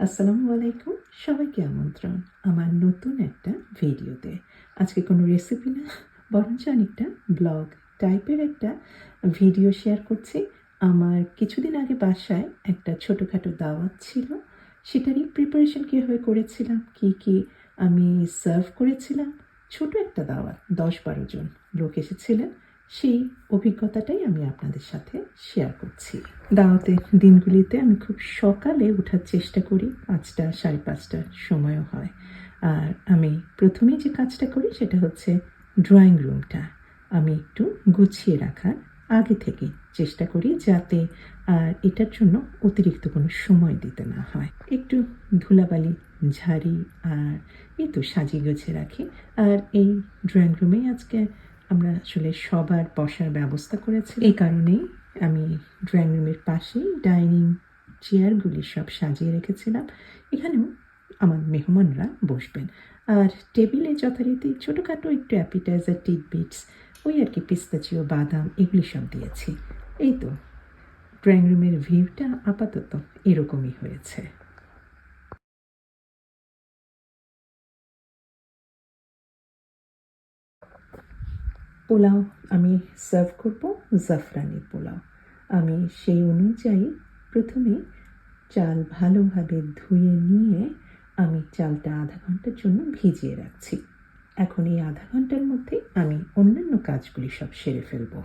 আসসালামু আলাইকুম। সবাইকে আমন্ত্রণ আমার নতুন একটা ভিডিওতে। আজকে কোনো রেসিপি না, বরঞ্চ অনেকটা ব্লগ টাইপের একটা ভিডিও শেয়ার করছি। আমার কিছুদিন আগে বাসায় একটা ছোটোখাটো দাওয়াত ছিল। সেটারই প্রিপারেশন কীভাবে করেছিলাম, কি কি আমি সার্ভ করেছিলাম। ছোট একটা দাওয়াত, দশ বারো জন লোক এসেছিলেন। সেই অভিজ্ঞতাটাই আমি আপনাদের সাথে শেয়ার করছি। দাওয়াতের দিনগুলিতে আমি খুব সকালে ওঠার চেষ্টা করি, পাঁচটা, সাড়ে পাঁচটার সময়ও হয়। আর আমি প্রথমেই যে কাজটা করি সেটা হচ্ছে ড্রয়িং রুমটা আমি একটু গুছিয়ে রাখার আগে থেকে চেষ্টা করি যাতে আর এটার জন্য অতিরিক্ত কোনো সময় দিতে না হয়। একটু ধুলাবালি, ঝাড়ি আর এই তো সাজিয়ে গুছিয়ে রাখি। আর এই ড্রয়িং রুমেই আজকে আমরা আসলে সবার বসার ব্যবস্থা করেছি। এই কারণেই আমি ড্রয়িং রুমের পাশেই ডাইনিং চেয়ারগুলি সব সাজিয়ে রেখেছিলাম। এখানেও আমার মেহমানরা বসবেন। আর টেবিলে যথারীতি ছোটোখাটো একটু অ্যাপিটাইজার টিডবিটস ওই আর কি পিস্তাচিও বাদাম এগুলি সব দিয়েছি। এই তো ড্রয়িং রুমের ভিউটা আপাতত এরকমই হয়েছে। পোলাও আমি সার্ভ করব জাফরানি পোলাও। আমি সেই অনুযায়ী প্রথমে চাল ভালোভাবে ধুয়ে নিয়ে আমি চালটা আধা ঘণ্টার জন্য ভিজিয়ে রাখছি। এখন এই আধা ঘণ্টার মধ্যে আমি অন্যান্য কাজগুলি সব সেরে ফেলব।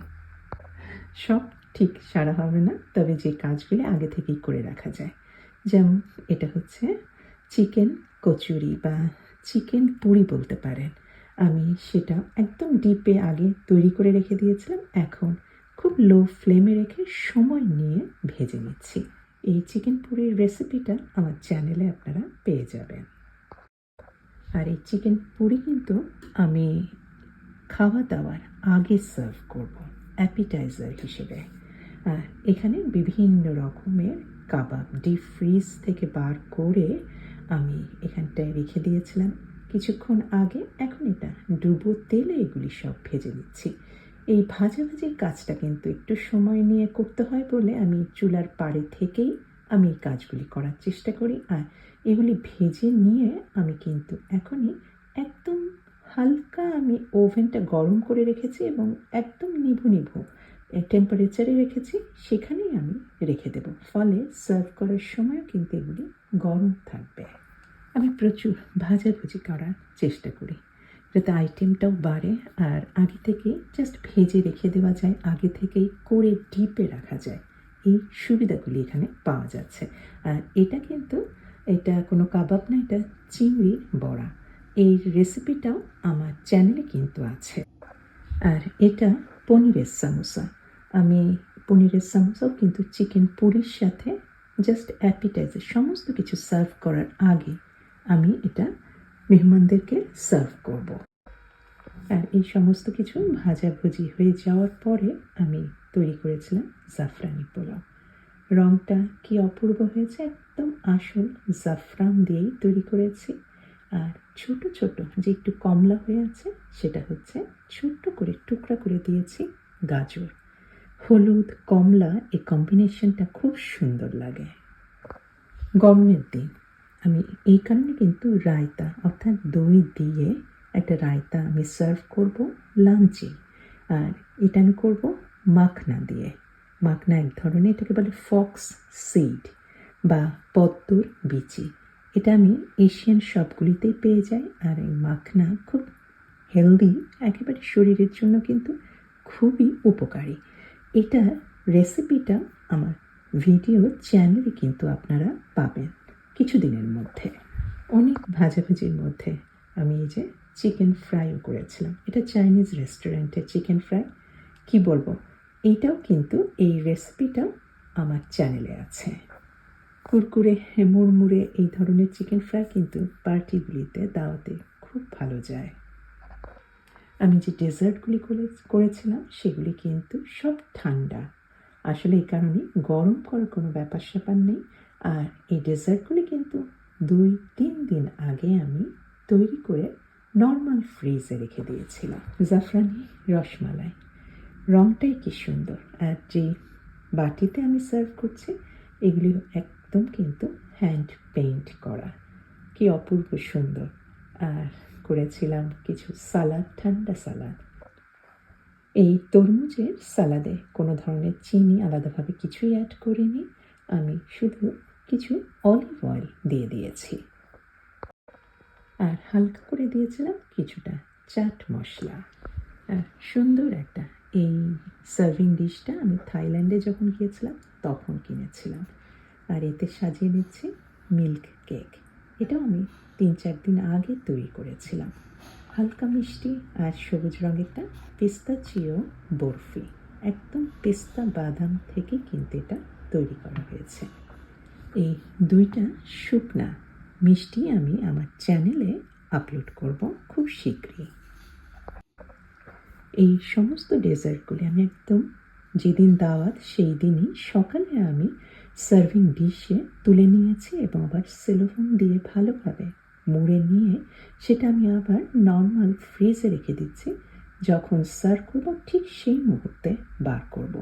সব ঠিক সারা হবে না, তবে যে কাজগুলি আগে থেকেই করে রাখা যায়। যেমন এটা হচ্ছে চিকেন কচুরি বা চিকেন পুরি বলতে পারেন। আমি সেটা একদম ডিপে আগে তৈরি করে রেখে দিয়েছিলাম, এখন খুব লো ফ্লেমে রেখে সময় নিয়ে ভেজে নিচ্ছি। এই চিকেন পুরির রেসিপিটা আমার চ্যানেলে আপনারা পেয়ে যাবেন। আর এই চিকেন পুরি কিন্তু আমি খাওয়া দাওয়ার আগে সার্ভ করব অ্যাপিটাইজার হিসেবে। আর এখানে বিভিন্ন রকমের কাবাব ডিপ ফ্রিজ থেকে বার করে আমি এখানটায় রেখে দিয়েছিলাম। কিছুক্ষণ আগে এখন এটা ডুবো তেলে এগুলি সব ভেজে নিচ্ছি। এই ভাজাভাজির কাজটা কিন্তু একটু সময় নিয়ে করতে হয় বলে আমি চুলার পাড়ে থেকেই আমি এই কাজগুলি করার চেষ্টা করি আর এগুলি ভেজে নিয়ে আমি কিন্তু এখনই একদম হালকা আমি ওভেনটা গরম করে রেখেছি এবং একদম নিভু নিভু টেম্পারেচারে রেখেছি, সেখানেই আমি রেখে দেব। ফলে সার্ভ করার সময়ও কিন্তু এগুলি গরম থাকবে। আমি প্রচুর ভাজাভুজি করার চেষ্টা করি। যাতে আইটেমটাও বাড়ে আর আগে থেকেই জাস্ট ভেজে রেখে দেওয়া যায়, আগে থেকেই করে ডিপে রাখা যায়। এই সুবিধাগুলি এখানে পাওয়া যাচ্ছে। আর এটা কিন্তু, এটা কোনো কাবাব না, এটা চিংড়ির বড়া। এই রেসিপিটাও আমার চ্যানেলে কিন্তু আছে। আর এটা পনিরের সামোসা। আমি পনিরের সামোসাও কিন্তু চিকেন পুরির সাথে জাস্ট অ্যাপিটাইজার সমস্ত কিছু সার্ভ করার আগে আমি এটা মেহমানদেরকে সার্ভ করব। আর এই সমস্ত কিছু ভাজাভুজি হয়ে যাওয়ার পরে আমি তৈরি করেছিলাম জাফরানি পোলাও। রঙটা কি অপূর্ব হয়েছে, একদম আসল জাফরান দিয়েই তৈরি করেছি। আর ছোট ছোট যে একটু কমলা হয়ে আছে, সেটা হচ্ছে ছোট্ট করে টুকরা করে দিয়েছি গাজর। হলুদ, কমলা, এই কম্বিনেশনটা খুব সুন্দর লাগে। গরমের দিন আমি এই কারণে কিন্তু রায়তা, অর্থাৎ দই দিয়ে একটা রায়তা আমি সার্ভ করব লাঞ্চে আর এটা আমি করব মাখনা দিয়ে। মাখনা এক ধরনের, এটাকে বলে ফক্স সিড বা পদ্মর বিচি। এটা আমি এশিয়ান সবগুলিতেই পেয়ে যাই, আর এই মাখনা খুব হেলদি একেবারে শরীরের জন্য কিন্তু খুবই উপকারী। এটা রেসিপিটা আমার ভিডিও চ্যানেলে কিন্তু আপনারা পাবেন। কিছুদিনের মধ্যে, অনেক ভাজাভাজির মধ্যে আমি এই যে চিকেন ফ্রাইও করেছিলাম। এটা চাইনিজ রেস্টুরেন্টের চিকেন ফ্রাই। কি বলব? এইটাও কিন্তু এই রেসিপিটাও আমার চ্যানেলে আছে। কুরকুরে, মুড়মুড়ে এই ধরনের চিকেন ফ্রাই কিন্তু পার্টিগুলিতে, দাওয়াতে খুব ভালো যায়। আমি যে ডেজার্টগুলি করে করেছিলাম, সেগুলি কিন্তু সব ঠান্ডা। আসলে এই কারণে গরম করার কোনো ব্যাপার স্যাপার নেই। আর এই ডেজার্টগুলি কিন্তু দুই, তিন দিন আগে আমি তৈরি করে নর্মাল ফ্রিজে রেখে দিয়েছিলাম। জাফরানি রসমালাই। রঙটাই কি সুন্দর। আর যে বাটিতে আমি সার্ভ করছি এগুলি একদম কিন্তু হ্যান্ড পেইন্ট করা। কি অপূর্ব সুন্দর। আর করেছিলাম কিছু সালাদ, ঠান্ডা সালাদ। এই তরমুজের সালাদে কোনো ধরনের চিনি আলাদাভাবে কিছুই অ্যাড করিনি। আমি শুধু কিছু অলিভ অয়েল দিয়ে দিয়েছি। আর হালকা করে দিয়েছিলাম কিছুটা চাট মশলা। আর সুন্দর একটা এই সার্ভিং ডিশটা আমি থাইল্যান্ডে যখন গিয়েছিলাম, তখন কিনেছিলাম। আর এতে সাজিয়ে দিচ্ছি মিল্ক কেক এটাও আমি তিন চার দিন আগে তৈরি করেছিলাম। হালকা মিষ্টি আর সবুজ রঙেরটা পেস্তা চিও বরফি। একদম পেস্তা বাদাম থেকে কিন্তু এটা তৈরি করা হয়েছে। এই দুইটা শুকনা মিষ্টি আমি আমার চ্যানেলে আপলোড করব খুব শীঘ্রই। এই সমস্ত ডেজার্টগুলি আমি একদম যেদিন দাওয়াত সেই দিনই সকালে আমি সার্ভিং ডিশে তুলে নিয়েছি এবং আবার সেলোফোন দিয়ে ভালোভাবে মুড়ে নিয়ে সেটা আমি আবার নর্মাল ফ্রিজে রেখে দিচ্ছি যখন সার্ভ করব ঠিক সেই মুহূর্তে বার করব।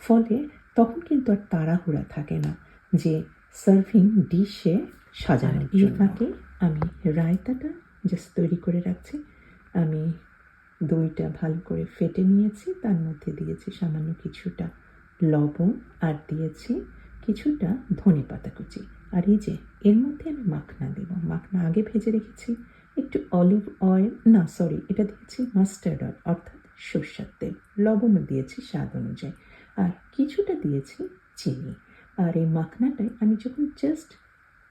ফলে তখন কিন্তু আর তাড়াহুড়া থাকে না যে সার্ভিং ডিশে সাজানোর এই ফাঁকে আমি রায়তাটা জাস্ট তৈরি করে রাখছি। আমি দইটা ভালো করে ফেটে নিয়েছি তার মধ্যে দিয়েছি সামান্য কিছুটা লবণ আর দিয়েছি কিছুটা ধনে পাতা কুচি। আর এই যে, এর মধ্যে আমি মাখনা দেব। মাখনা আগে ভেজে রেখেছি। একটু অলিভ অয়েল না সরি এটা দিয়েছি মাস্টার্ড অয়েল অর্থাৎ সর্ষের তেল। লবণও দিয়েছি স্বাদ অনুযায়ী। আর কিছুটা দিয়েছি চিনি। আর এই মাখনাটাই আমি যখন জাস্ট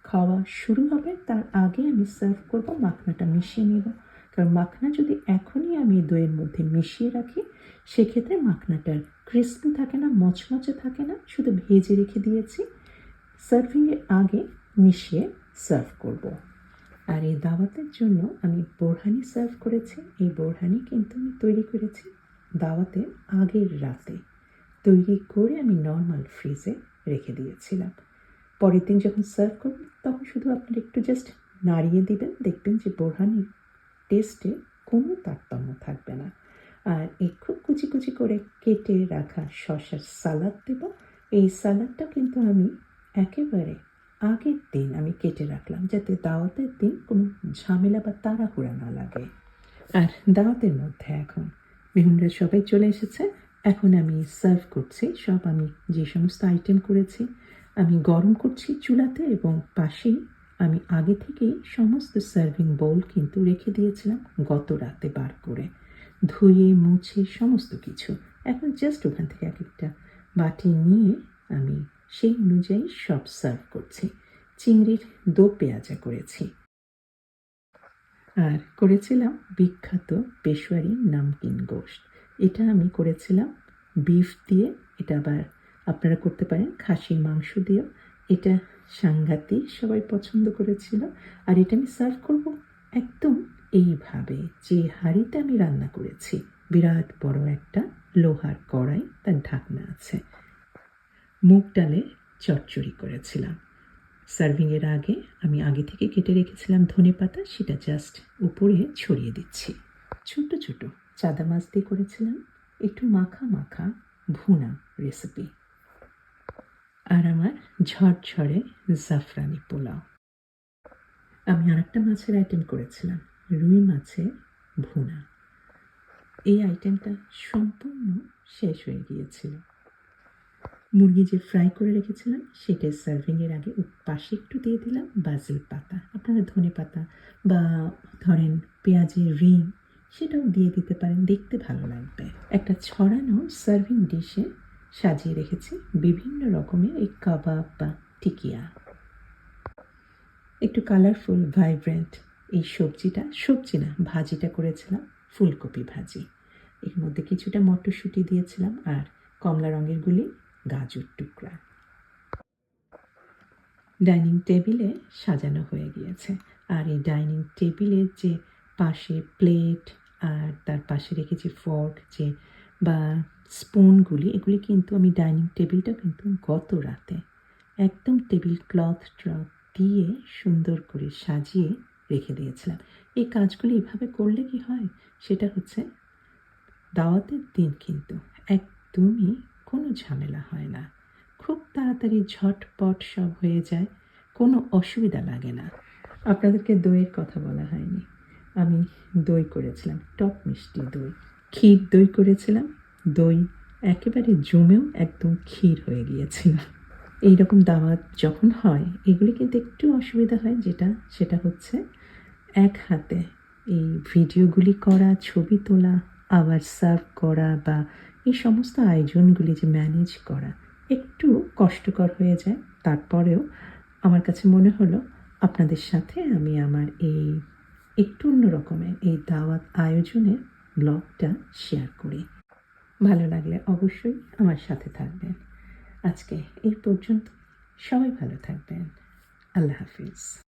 খাওয়া শুরু হবে, তার আগে আমি সার্ভ করব মাখনাটা মিশিয়ে নেব। কারণ মাখনা যদি এখনই আমি দইয়ের মধ্যে মিশিয়ে রাখি, সেক্ষেত্রে মাখনাটার ক্রিস্পি থাকে না, মচমচে থাকে না, শুধু ভেজে রেখে দিয়েছি। সার্ভিংয়ের আগে মিশিয়ে সার্ভ করব। আর এই দাওয়াতের জন্য আমি বোরহানি সার্ভ করেছি। এই বোরহানি কিন্তু আমি তৈরি করেছি দাওয়াতের আগের রাতে। তৈরি করে আমি নর্মাল ফ্রিজে রেখে দিয়েছিলাম। পরের দিন যখন সার্ভ করবেন তখন শুধু আপনারা একটু জাস্ট নাড়িয়ে দিবেন, দেখবেন যে বোরহানির টেস্টে কোনো তারতম্য থাকবে না। আর এই খুব কুচি কুচি করে কেটে রাখা শশার সালাদ দেব। এই সালাদটা কিন্তু আমি একেবারে আগের দিন আমি কেটে রাখলাম, যাতে দাওয়াতের দিন কোনো ঝামেলা বা তাড়াহুড়া না লাগে। আর দাওয়াতের মধ্যে এখন মেহুনরা সবাই চলে এসেছে। এখন আমি সার্ভ করছি, সব আমি যে সমস্ত আইটেম করেছি, আমি গরম করছি চুলাতে এবং পাশেই আমি আগে থেকেই সমস্ত সার্ভিং বোল কিন্তু রেখে দিয়েছিলাম গত রাতে বার করে। ধুয়ে, মুছে সমস্ত কিছু। এখন জাস্ট ওখান থেকে এক একটা বাটি নিয়ে আমি সেই অনুযায়ী সব সার্ভ করছি। চিংড়ির দো পেঁয়াজা করেছি। আর করেছিলাম বিখ্যাত পেশোয়ারি নামকিন গোশত। এটা আমি করেছিলাম বিফ দিয়ে। এটা আবার আপনারা করতে পারেন, খাসির মাংস দিয়েও। এটা সাংঘাতিক সবাই পছন্দ করেছিল। আর এটা আমি সার্ভ করব একদম এইভাবে যে হাঁড়িতে আমি রান্না করেছি, বিরাট বড় একটা লোহার কড়াই তার ঢাকনা আছে। মুগ ডালে চচ্চড়ি করেছিলাম। সার্ভিংয়ের আগে আমি আগে থেকে কেটে রেখেছিলাম ধনে পাতা, সেটা জাস্ট উপরে ছড়িয়ে দিচ্ছি। ছোট ছোট চাদা মাছ দিয়ে করেছিলাম একটু মাখা মাখা ভুনা রেসিপি আর আমার ঝরঝরে জাফরানি পোলাও। আমি আরেকটা মাছের আইটেম করেছিলাম। রুই মাছের ভুনা। এই আইটেমটা সম্পূর্ণ শেষ হয়ে গিয়েছিল। মুরগি যে ফ্রাই করে রেখেছিলাম, সেটা সার্ভিংয়ের আগে পাশে একটু দিয়ে দিলাম বাজিল পাতা। আপনারা ধনে পাতা বা ধরেন পেঁয়াজের রিং সেটাও দিয়ে দিতে পারেন, দেখতে ভালো লাগবে। একটা ছড়ানো সার্ভিং ডিশে সাজিয়ে রেখেছি বিভিন্ন রকমের এই কাবাব বা টিকিয়া। একটু কালারফুল ভাইব্রেন্ট এই সবজিটা, সবজি না, ভাজিটা করেছিলাম, ফুলকপি ভাজি। এর মধ্যে কিছুটা মটরশুঁটি দিয়েছিলাম আর কমলা রঙের গুলি গাজর টুকরা। ডাইনিং টেবিলে সাজানো হয়ে গিয়েছে। আর এই ডাইনিং টেবিলের যে পাশে প্লেট আর তার পাশে রেখেছি ফর্ক, যে বা স্পুনগুলি, এগুলি কিন্তু আমি ডাইনিং টেবিলটা কিন্তু গত রাতে একদম টেবিল ক্লথ ট্রথ দিয়ে সুন্দর করে সাজিয়ে রেখে দিয়েছিলাম। এই কাজগুলি এভাবে করলে কি হয়? সেটা হচ্ছে দাওয়াতের দিন কিন্তু একদমই কোনো ঝামেলা হয় না। খুব তাড়াতাড়ি ঝটপট সব হয়ে যায়, কোনো অসুবিধা লাগে না। আপনাদেরকে দইয়ের কথা বলা হয়নি। আমি দই করেছিলাম, টক মিষ্টি দই। ক্ষীর দই করেছিলাম। দই একেবারে জমেও একদম ক্ষীর হয়ে গিয়েছিল। এই রকম দাওয়াত যখন হয়, এগুলি কিন্তু একটু অসুবিধা হয়। যেটা? সেটা হচ্ছে এক হাতে এই ভিডিওগুলি করা, ছবি তোলা আবার সার্ভ করা বা এই সমস্ত আয়োজনগুলি যে ম্যানেজ করা একটু কষ্টকর হয়ে যায়। তারপরেও আমার কাছে মনে হলো আপনাদের সাথে আমি আমার এই একটু অন্য রকমের এই দাওয়াত আয়োজনের ব্লগটা শেয়ার করি। ভালো লাগলে অবশ্যই আমার সাথে থাকবেন। আজকে এই পর্যন্ত সবাই ভালো থাকবেন। আল্লাহ হাফিজ।